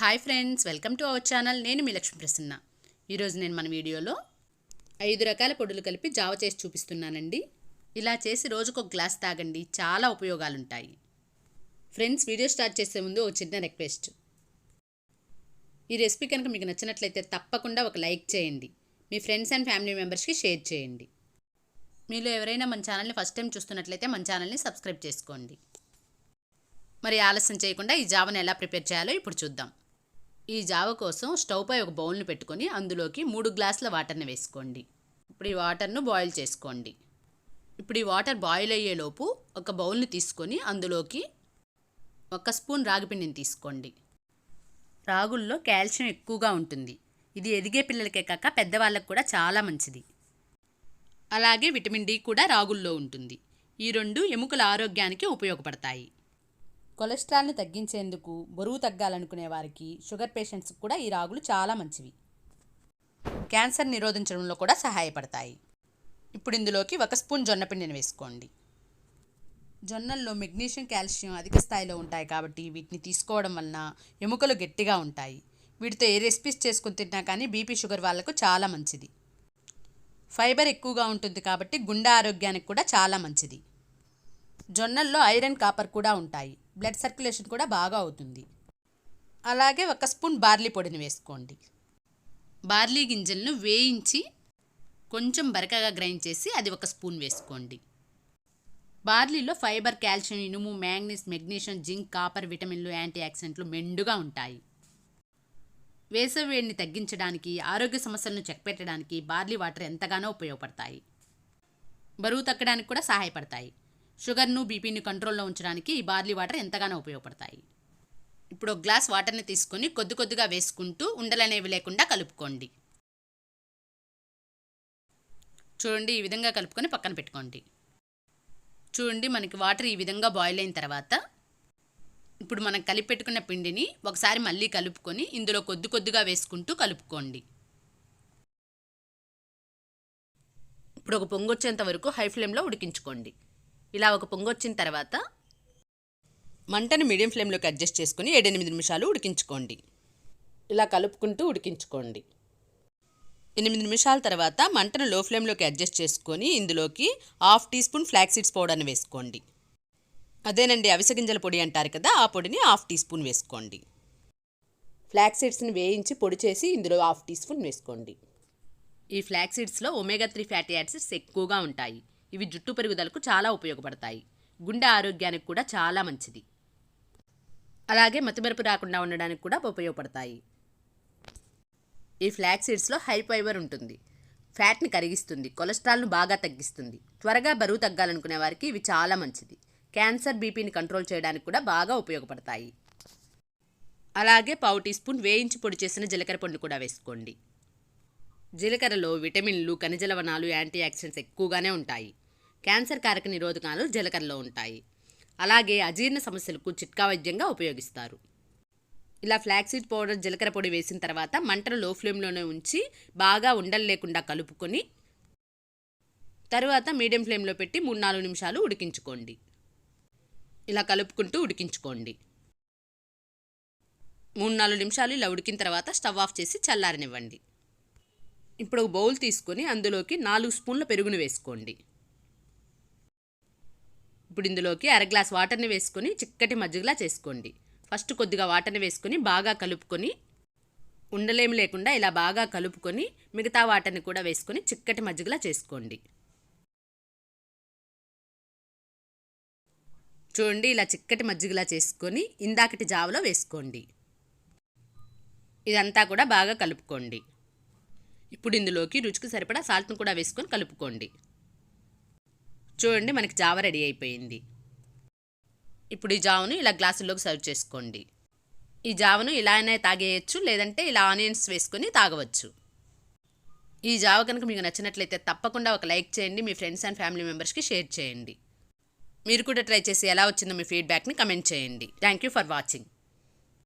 Hi friends welcome to our channel. నేను మీ లక్ష్మీ ప్రసన్న. ఈరోజు నేను మన వీడియోలో ఐదు రకాల పొడులు కలిపి జావ చేసి చూపిస్తున్నానండి. ఇలా చేసి రోజుకు ఒక గ్లాస్ తాగండి. చాలా ఉపయోగాలు ఉంటాయి ఫ్రెండ్స్ వీడియో స్టార్ట్ చేసే ముందు ఒక చిన్న రిక్వెస్ట్. ఈ రెసిపీ కనుక మీకు నచ్చినట్లయితే తప్పకుండా ఒక లైక్ చేయండి. మీ ఫ్రెండ్స్ అండ్ ఫ్యామిలీ మెంబర్స్కి షేర్ చేయండి. మీలో ఎవరైనా మన ఛానల్ని ఫస్ట్ టైం చూస్తున్నట్లయితే మన ఛానల్ని సబ్స్క్రైబ్ చేసుకోండి. మరి ఆలస్యం చేయకుండా ఈ జావను ఎలా ప్రిపేర్ చేయాలో ఇప్పుడు చూద్దాం. ఈ జావ కోసం స్టవ్ పై ఒక బౌల్ని పెట్టుకొని అందులోకి మూడు గ్లాసుల వాటర్ని వేసుకోండి. ఇప్పుడు ఈ వాటర్ను బాయిల్ చేసుకోండి. ఇప్పుడు ఈ వాటర్ బాయిల్ అయ్యేలోపు ఒక బౌల్ని తీసుకొని అందులోకి ఒక స్పూన్ రాగిపిండిని తీసుకోండి. రాగుల్లో కాల్షియం ఎక్కువగా ఉంటుంది. ఇది ఎదిగే పిల్లలకే కాక పెద్దవాళ్ళకు కూడా చాలా మంచిది. అలాగే విటమిన్ డి కూడా రాగుల్లో ఉంటుంది. ఈ రెండు ఎముకల ఆరోగ్యానికి ఉపయోగపడతాయి. కొలెస్ట్రాల్ని తగ్గించేందుకు బరువు తగ్గాలనుకునే వారికి షుగర్ పేషెంట్స్కి కూడా ఈ రాగులు చాలా మంచివి. క్యాన్సర్ నిరోధించడంలో కూడా సహాయపడతాయి. ఇప్పుడు ఇందులోకి ఒక స్పూన్ జొన్న పిండిని వేసుకోండి. జొన్నల్లో మెగ్నీషియం కాల్షియం అధిక స్థాయిలో ఉంటాయి కాబట్టి వీటిని తీసుకోవడం వలన ఎముకలు గట్టిగా ఉంటాయి. వీటితో ఏ రెసిపీస్ చేసుకుని తిన్నా కానీ బీపీ షుగర్ వాళ్ళకు చాలా మంచిది. ఫైబర్ ఎక్కువగా ఉంటుంది కాబట్టి గుండె ఆరోగ్యానికి కూడా చాలా మంచిది. జొన్నల్లో ఐరన్ కాపర్ కూడా ఉంటాయి. బ్లడ్ సర్క్యులేషన్ కూడా బాగా అవుతుంది. అలాగే ఒక స్పూన్ బార్లీ పొడిని వేసుకోండి. బార్లీ గింజలను వేయించి కొంచెం బరకగా గ్రైండ్ చేసి అది ఒక స్పూన్ వేసుకోండి. బార్లీలో ఫైబర్ కాల్షియం ఇనుము మ్యాంగ్నీస్ మెగ్నీషియం జింక్ కాపర్ విటమిన్లు యాంటీ ఆక్సిడెంట్లు మెండుగా ఉంటాయి. వేసవి వేడిని తగ్గించడానికి ఆరోగ్య సమస్యలను చెక్పెట్టడానికి బార్లీ వాటర్ ఎంతగానో ఉపయోగపడతాయి. బరువు తగ్గడానికి కూడా సహాయపడతాయి. షుగర్ను బీపీని కంట్రోల్లో ఉంచడానికి ఈ బార్లీ వాటర్ ఎంతగానో ఉపయోగపడతాయి. ఇప్పుడు ఒక గ్లాస్ వాటర్ని తీసుకొని కొద్ది కొద్దిగా వేసుకుంటూ ఉండలనేవి లేకుండా కలుపుకోండి. చూడండి ఈ విధంగా కలుపుకొని పక్కన పెట్టుకోండి. చూడండి మనకి వాటర్ ఈ విధంగా బాయిల్ అయిన తర్వాత ఇప్పుడు మనం కలిపి పెట్టుకున్న పిండిని ఒకసారి మళ్ళీ కలుపుకొని ఇందులో కొద్ది కొద్దిగా వేసుకుంటూ కలుపుకోండి. ఇప్పుడు ఒక పొంగొచ్చేంత వరకు హై ఫ్లేమ్లో ఉడికించుకోండి. ఇలా ఒక పొంగొచ్చిన తర్వాత మంటను మీడియం ఫ్లేమ్లోకి అడ్జస్ట్ చేసుకొని ఏడెనిమిది నిమిషాలు ఉడికించుకోండి. ఇలా కలుపుకుంటూ ఉడికించుకోండి. ఎనిమిది నిమిషాల తర్వాత మంటను లో ఫ్లేమ్లోకి అడ్జస్ట్ చేసుకొని ఇందులోకి half teaspoon flax seeds పౌడర్ని వేసుకోండి. అదేనండి అవిసె గింజల పొడి అంటారు కదా ఆ పొడిని హాఫ్ టీ స్పూన్ వేసుకోండి. ఫ్లాక్ సీడ్స్ని వేయించి పొడి చేసి ఇందులో హాఫ్ టీ స్పూన్ వేసుకోండి. ఈ ఫ్లాక్ సీడ్స్లో ఒమేగా త్రీ ఫ్యాటీ యాసిడ్స్ ఎక్కువగా ఉంటాయి. ఇవి జుట్టు పెరుగుదలకు చాలా ఉపయోగపడతాయి. గుండె ఆరోగ్యానికి కూడా చాలా మంచిది. అలాగే మతిమరుపు రాకుండా ఉండడానికి కూడా ఉపయోగపడతాయి. ఈ ఫ్లాక్ సీడ్స్లో హై ఫైబర్ ఉంటుంది. ఫ్యాట్ని కరిగిస్తుంది. కొలెస్ట్రాల్ను బాగా తగ్గిస్తుంది. త్వరగా బరువు తగ్గాలనుకునే వారికి ఇవి చాలా మంచిది. క్యాన్సర్ బీపీని కంట్రోల్ చేయడానికి కూడా బాగా ఉపయోగపడతాయి. అలాగే పావు టీ స్పూన్ వేయించి పొడి చేసిన జీలకర్ర పండు కూడా వేసుకోండి. జీలకర్రలో విటమిన్లు ఖనిజ లవణాలు యాంటీ ఆక్సిడెంట్స్ ఎక్కువగానే ఉంటాయి. క్యాన్సర్ కారక నిరోధకాలు జీలకర్రలో ఉంటాయి. అలాగే అజీర్ణ సమస్యలకు చిట్కా వైద్యంగా ఉపయోగిస్తారు. ఇలా ఫ్లాక్సీడ్ పౌడర్ జీలకర్ర పొడి వేసిన తర్వాత మంటను లో ఫ్లేమ్లోనే ఉంచి బాగా ఉండలు లేకుండా కలుపుకొని తరువాత మీడియం ఫ్లేమ్లో పెట్టి మూడు నాలుగు నిమిషాలు ఉడికించుకోండి. ఇలా కలుపుకుంటూ ఉడికించుకోండి. మూడు నాలుగు నిమిషాలు ఇలా ఉడికిన తర్వాత స్టవ్ ఆఫ్ చేసి చల్లారనివ్వండి. ఇప్పుడు ఒక బౌల్ తీసుకొని అందులోకి నాలుగు స్పూన్ల పెరుగుని వేసుకోండి. ఇప్పుడు ఇందులోకి అర గ్లాస్ వాటర్ని వేసుకొని చిక్కటి మజ్జిగలా చేసుకోండి. ఫస్ట్ కొద్దిగా వాటర్ని వేసుకొని బాగా కలుపుకొని ఉండలేమి లేకుండా ఇలా బాగా కలుపుకొని మిగతా వాటర్ని కూడా వేసుకొని చిక్కటి మజ్జిగలా చేసుకోండి. చూడండి ఇలా చిక్కటి మజ్జిగలా చేసుకొని ఇందాకటి జావలో వేసుకోండి. ఇదంతా కూడా బాగా కలుపుకోండి. ఇప్పుడు ఇందులోకి రుచికి సరిపడా సాల్ట్ను కూడా వేసుకొని కలుపుకోండి. చూడండి మనకి జావ రెడీ అయిపోయింది. ఇప్పుడు ఈ జావను ఇలా గ్లాసుల్లోకి సర్వ్ చేసుకోండి. ఈ జావను ఇలా అయినా తాగేయచ్చు లేదంటే ఇలా ఆనియన్స్ వేసుకొని తాగవచ్చు. ఈ జావ కనుక మీకు నచ్చినట్లయితే తప్పకుండా ఒక లైక్ చేయండి మీ ఫ్రెండ్స్ అండ్ ఫ్యామిలీ మెంబర్స్కి షేర్ చేయండి. మీరు కూడా ట్రై చేసి ఎలా వచ్చిందో మీ ఫీడ్బ్యాక్ని కమెంట్ చేయండి. Thank you for watching.